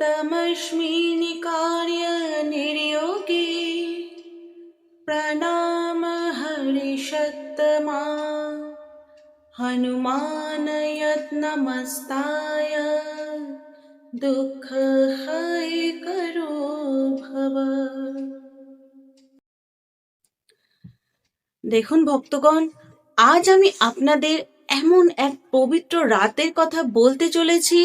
तमस्मि निकार्य निर्योगे प्रणाम हरिषत्तमा हनुमान यत्नमस्ताय दुःखहै करो भव দেখুন ভক্তগণ আজ আমি আপনাদের এমন এক পবিত্র রাতের কথা বলতে চলেছি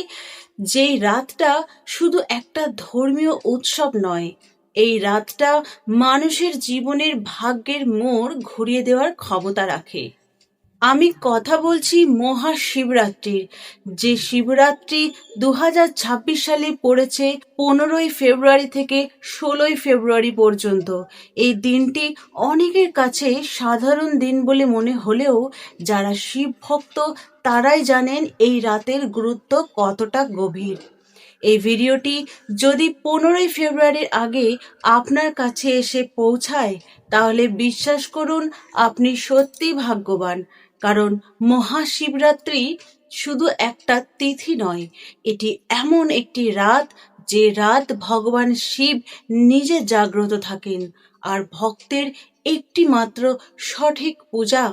যেই রাতটা শুধু একটা ধর্মীয় উৎসব নয়, এই রাতটা মানুষের জীবনের ভাগ্যের মোড় ঘুরিয়ে দেওয়ার ক্ষমতা রাখে। আমি কথা বলছি মহাশিবরাত্রির, যে শিবরাত্রি দু হাজার ছাব্বিশ সালে পড়েছে পনেরোই ফেব্রুয়ারি থেকে ষোলোই ফেব্রুয়ারি পর্যন্ত। এই দিনটি অনেকের কাছে সাধারণ দিন বলে মনে হলেও যারা শিব ভক্ত তারাই জানেন এই রাতের গুরুত্ব কতটা গভীর। এই ভিডিওটি যদি পনেরোই ফেব্রুয়ারির আগে আপনার কাছে এসে পৌঁছায়, তাহলে বিশ্বাস করুন আপনি সত্যি ভাগ্যবান। কারণ মহাশিবরাত্রি শুধু একটা তিথি নয়, এটি এমন একটি রাত যে রাত ভগবান শিব নিজে জাগ্রত থাকেন আর ভক্তের একটি মাত্র সঠিক পূজা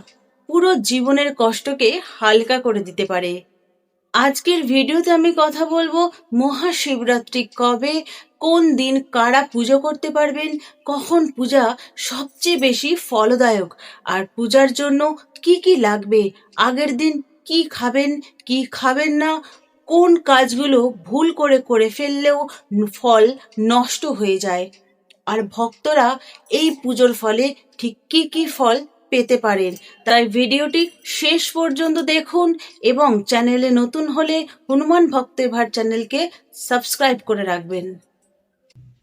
পুরো জীবনের কষ্টকে হালকা করে দিতে পারে। আজকের ভিডিওতে আমি কথা বলব মহাশিবরাত্রি কবে কোন দিন কারা পুজো করতে পারবেন, কখন পূজা সবচেয়ে বেশি ফলদায়ক, আর পূজার জন্য কি কি লাগবে, আগের দিন কি খাবেন কি খাবেন না, কোন কাজগুলো ভুল করে করে ফেললেও ফল নষ্ট হয়ে যায়, আর ভক্তরা এই পুজোর ফলে ঠিক কি কি ফল পেতে পারেন। তাই ভিডিওটি শেষ পর্যন্ত দেখুন এবং চ্যানেলে নতুন হলে হনুমান ভক্ত এভার চ্যানেলকে সাবস্ক্রাইব করে রাখবেন।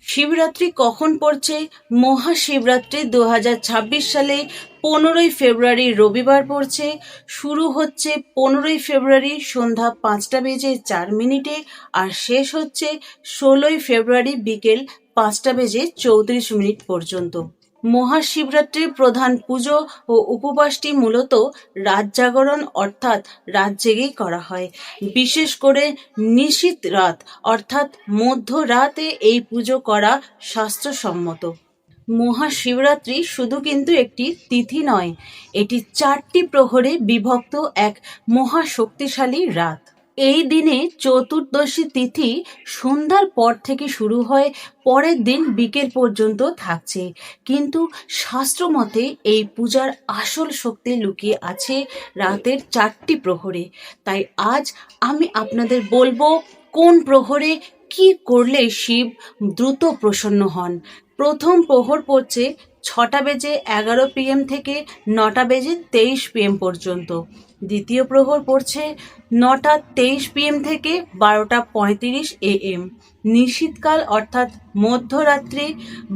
শিবরাত্রি কখন পড়ছে? মহাশিবরাত্রি দু হাজার ছাব্বিশ সালে পনেরোই ফেব্রুয়ারি রবিবার পড়ছে। শুরু হচ্ছে পনেরোই ফেব্রুয়ারি সন্ধ্যা পাঁচটা বেজে চার মিনিটে আর শেষ হচ্ছে ষোলোই ফেব্রুয়ারি বিকেল পাঁচটা বেজে চৌত্রিশ মিনিট পর্যন্ত। মহাশিবরাত্রির প্রধান পুজো ও উপবাসটি মূলত রাত জাগরণ অর্থাৎ রাত জেগেই করা হয়। বিশেষ করে নিশীত রাত অর্থাৎ মধ্যরাতে এই পুজো করা শাস্ত্রসম্মত মহাশিবরাত্রি শুধু কিন্তু একটি তিথি নয়, এটি চারটি প্রহরে বিভক্ত এক মহাশক্তিশালী রাত। এই দিনে চতুর্দশী তিথি সন্ধ্যার পর থেকে শুরু হয়, পরের দিন বিকেল পর্যন্ত থাকছে। কিন্তু শাস্ত্রমতে এই পূজার আসল শক্তি লুকিয়ে আছে রাতের চারটি প্রহরে। তাই আজ আমি আপনাদের বলব, কোন প্রহরে কি করলে শিব দ্রুত প্রসন্ন হন? প্রথম প্রহর পড়ছে ছটা বেজে এগারো পিএম থেকে নটা বেজে তেইশ পিএম পর্যন্ত। দ্বিতীয় প্রহর পড়ছে নটা তেইশ পিএম থেকে বারোটা পঁয়ত্রিশ এএম নিশীতকাল অর্থাৎ মধ্যরাত্রি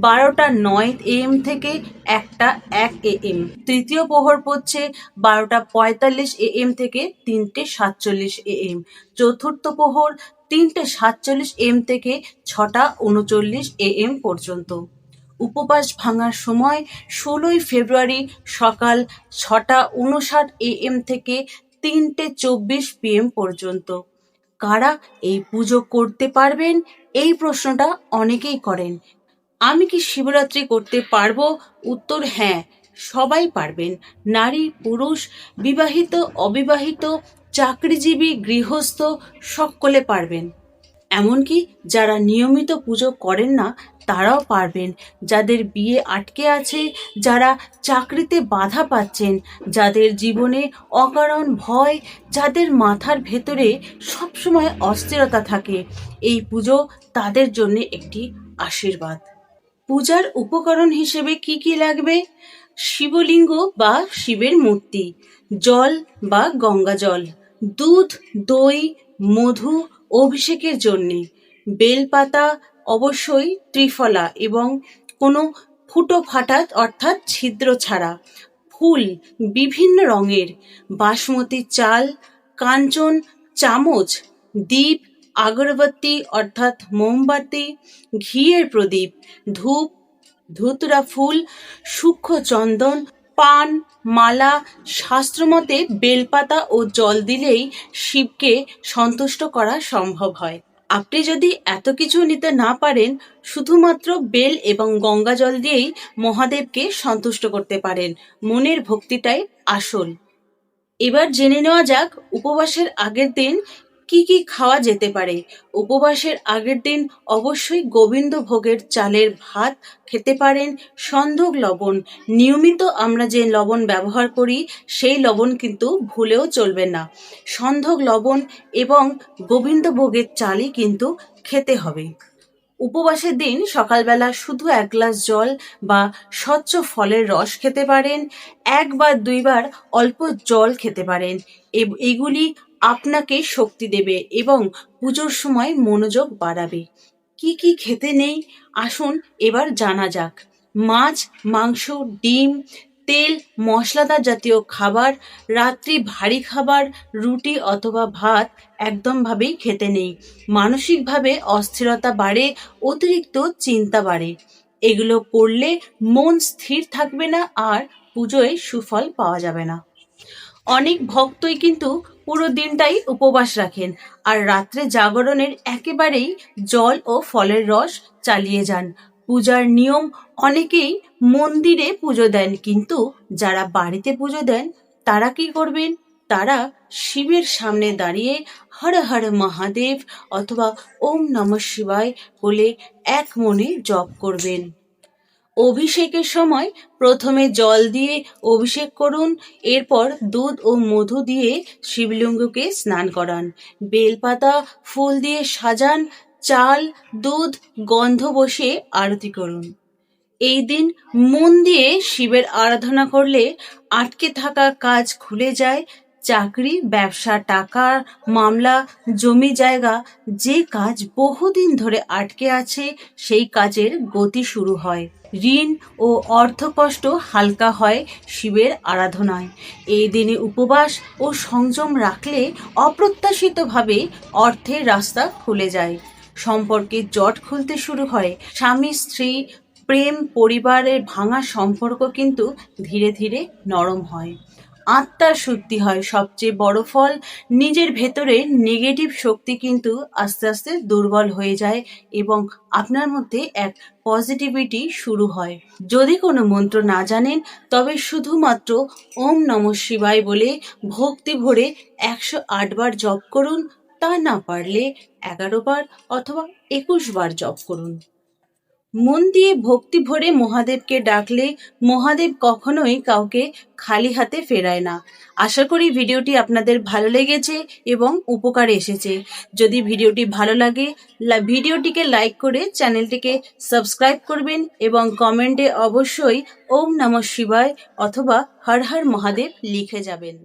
বারোটা নয় এএম থেকে একটা এক এএম তৃতীয় প্রহর পড়ছে বারোটা পঁয়তাল্লিশ এএম থেকে তিনটে সাতচল্লিশ এএম চতুর্থ প্রহর তিনটে সাতচল্লিশ এম থেকে ছটা উনচল্লিশ এএম পর্যন্ত। উপবাস ভাঙার সময় ষোলোই ফেব্রুয়ারি সকাল ছটা উনষাট এ এম থেকে তিনটে চব্বিশ পিএম পর্যন্ত। কারা এই পুজো করতে পারবেন? এই প্রশ্নটা অনেকেই করেন। আমি কি শিবরাত্রি করতে পারব? উত্তর হ্যাঁ সবাই পারবেন। নারী, পুরুষ, বিবাহিত, অবিবাহিত চাকরিজীবী গৃহস্থ সকলে পারবেন। এমনকি যারা নিয়মিত পুজো করেন না, তারাও পারবেন। যাদের বিয়ে আটকে আছে, যারা চাকরিতে বাধা পাচ্ছেন, যাদের জীবনে অকারণ ভয়, যাদের মাথার ভেতরে সবসময় অস্থিরতা থাকে, এই পুজো তাদের জন্য একটি আশীর্বাদ। পূজার উপকরণ হিসেবে কি কি লাগবে? শিবলিঙ্গ বা শিবের মূর্তি, জল বা গঙ্গা জল দুধ, দই, মধু, অভিষেকের জন্যে। বেলপাতা অবশ্যই ত্রিফলা এবং কোনো ফুটো ফাটা অর্থাৎ ছিদ্র ছাড়া। ফুল বিভিন্ন রঙের। বাসমতি চাল, কাঞ্চন, চামচ, দ্বীপ, আগরবাতি অর্থাৎ মোমবাতি, ঘিয়ের প্রদীপ, ধূপ, ধুতরা ফুল, সূক্ষ্ম চন্দন পান, মালা, শাস্ত্রমতে বেলপাতা ও জল দিলেই শিবকে সন্তুষ্ট করা সম্ভব হয়। আপনি যদি এত কিছু নিতে না পারেন, শুধুমাত্র বেল এবং গঙ্গা জল দিয়েই মহাদেবকে সন্তুষ্ট করতে পারেন। মনের ভক্তিটাই আসল। এবার জেনে নেওয়া যাক, উপবাসের আগের দিন কি কি খাওয়া যেতে পারে? উপবাসের আগের দিন অবশ্যই গোবিন্দ ভোগের চালের ভাত খেতে পারেন। সন্ধক লবণ, নিয়মিত আমরা যে লবণ ব্যবহার করি, সেই লবণ কিন্তু ভুলেও চলবে না। সন্ধক লবণ এবং গোবিন্দ ভোগের চালই কিন্তু খেতে হবে। উপবাসের দিন সকালবেলা শুধু এক গ্লাস জল বা স্বচ্ছ ফলের রস খেতে পারেন। এক বা দুইবার অল্প জল খেতে পারেন। এগুলি আপনাকে শক্তি দেবে এবং পুজোর সময় মনোযোগ বাড়াবে। কি কি খেতে নেই? আসুন এবার জানা যাক। মাছ, মাংস, ডিম, তেল, মশলাদার জাতীয় খাবার, রাত্রি ভারী খাবার, রুটি অথবা ভাত একদমভাবেই খেতে নেই। মানসিকভাবে অস্থিরতা বাড়ে, অতিরিক্ত চিন্তা বাড়ে। এগুলো করলে মন স্থির থাকবে না আর পুজোয় সুফল পাওয়া যাবে না। অনেক ভক্তই কিন্তু পুরো দিনটাই উপবাস রাখেন। আর রাত্রে জাগরণের একেবারেই জল ও ফলের রস চালিয়ে যান। পূজার নিয়ম অনেকেই মন্দিরে পুজো দেন, কিন্তু যারা বাড়িতে পুজো দেন, তারা কি করবেন? তারা শিবের সামনে দাঁড়িয়ে হর হর মহাদেব অথবা ওম নমঃ শিবায় বলে এক মনে জপ করবেন। অভিষেকের সময় প্রথমে জল দিয়ে অভিষেক করুন, এরপর দুধ ও মধু দিয়ে শিবলিঙ্গকে স্নান করান। বেলপাতা, ফুল দিয়ে সাজান, চাল, দুধ, গন্ধ বসিয়ে আরতি করুন। এই দিন মন দিয়ে শিবের আরাধনা করলে আটকে থাকা কাজ খুলে যায়, চাকরি, ব্যবসা, টাকা, মামলা, জমি জায়গা, যে কাজ বহুদিন ধরে আটকে আছে, সেই কাজের গতি শুরু হয়। ঋণ ও অর্থকষ্ট হালকা হয় শিবের আরাধনায়। এই দিনে উপবাস ও সংযম রাখলে অপ্রত্যাশিতভাবে অর্থের রাস্তা খুলে যায়। সম্পর্কে জট খুলতে শুরু হয়। স্বামী, স্ত্রী, প্রেম, পরিবারের ভাঙা সম্পর্ক কিন্তু ধীরে ধীরে নরম হয়। আত্মার শুদ্ধি হয়। সবচেয়ে বড় ফল, নিজের ভেতরে নেগেটিভ শক্তি কিন্তু আস্তে আস্তে দুর্বল হয়ে যায় এবং আপনার মধ্যে এক পজিটিভিটি শুরু হয়। যদি কোনো মন্ত্র না জানেন, তবে শুধুমাত্র ওম নম শিবায় বলে ভক্তি ভরে একশো বার জপ করুন। তা না পারলে এগারো বার অথবা একুশ বার জপ করুন। মন দিয়ে ভক্তি ভরে মহাদেবকে ডাকলে মহাদেব কখনোই কাউকে খালি হাতে ফেরায় না। আশা করি ভিডিওটি আপনাদের ভালো লেগেছে এবং উপকারে এসেছে। যদি ভিডিওটি ভালো লাগে ভিডিওটিকে লাইক করে চ্যানেলটিকে সাবস্ক্রাইব করবেন এবং কমেন্টে অবশ্যই ওম নমঃ শিবায় অথবা হর হর মহাদেব লিখে যাবেন।